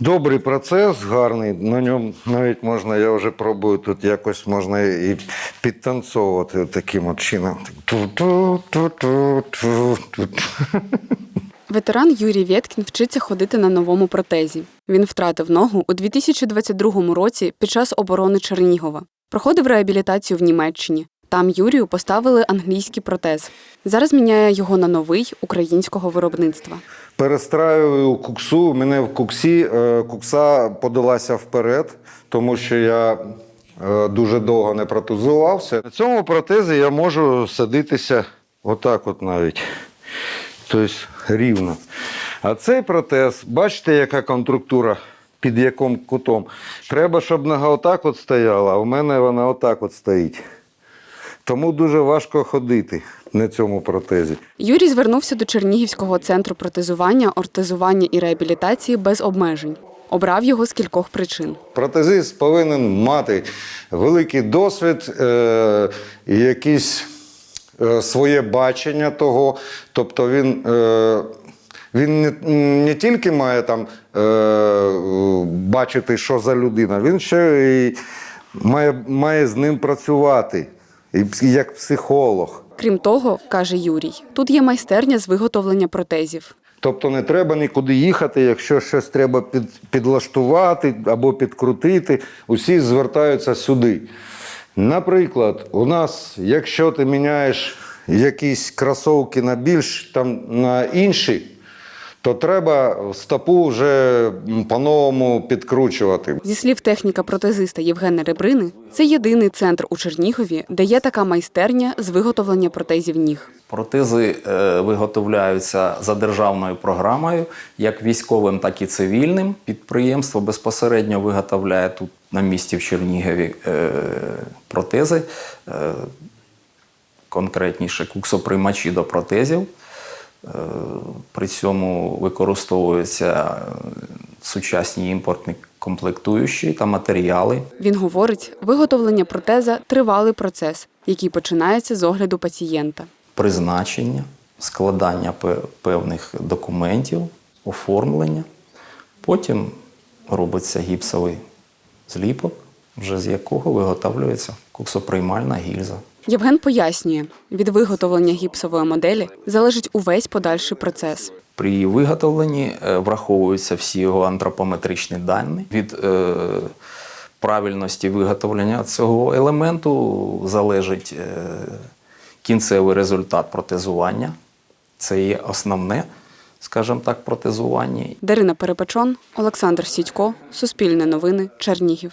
Добрий процес, гарний. На ньому навіть можна, я вже пробую тут якось можна і підтанцовувати таким от чином. Ветеран Юрій Вєткін вчиться ходити на новому протезі. Він втратив ногу у 2022 році під час оборони Чернігова. Проходив реабілітацію в Німеччині. Там Юрію поставили англійський протез. Зараз міняє його на новий українського виробництва. Перестраюю куксу. Мене в куксі е, кукса подалася вперед, тому що я е, дуже довго не протезувався. На цьому протезі я можу садитися отак, от навіть. Тобто рівно. А цей протез, бачите, яка конструктура, під яким кутом. Треба, щоб нога отак от стояла, а в мене вона отак от стоїть. Тому дуже важко ходити на цьому протезі. Юрій звернувся до Чернігівського центру протезування, ортезування і реабілітації без обмежень. Обрав його з кількох причин. Протезист повинен мати великий досвід, е, якісь е, своє бачення того. Тобто він, е, він не, не тільки має там, е, бачити, що за людина, він ще й має, має з ним працювати як психолог. Крім того, каже Юрій, тут є майстерня з виготовлення протезів. Тобто не треба нікуди їхати, якщо щось треба під, підлаштувати або підкрутити, усі звертаються сюди. Наприклад, у нас, якщо ти міняєш якісь кросовки на більш там на інші, то треба стопу вже по-новому підкручувати. Зі слів техніка протезиста Євгена Ребрини, це єдиний центр у Чернігові, де є така майстерня з виготовлення протезів ніг. Протези е, виготовляються за державною програмою, як військовим, так і цивільним. Підприємство безпосередньо виготовляє тут на місці в Чернігові е, протези, е, конкретніше куксоприймачі до протезів. Е, При цьому використовуються е, сучасні імпортні комплектуючі та матеріали. Він говорить, виготовлення протеза тривалий процес, який починається з огляду пацієнта. призначення, складання певних документів, оформлення. Потім робиться гіпсовий зліпок, вже з якого виготовлюється куксоприймальна гільза. Євген пояснює, від виготовлення гіпсової моделі залежить увесь подальший процес. При виготовленні е, враховуються всі його антропометричні дані. Від е, правильності виготовлення цього елементу залежить е, кінцевий результат протезування. Це є основне, скажімо так, протезування. Дарина Перепечон, Олександр Сідько, Суспільне новини, Чернігів.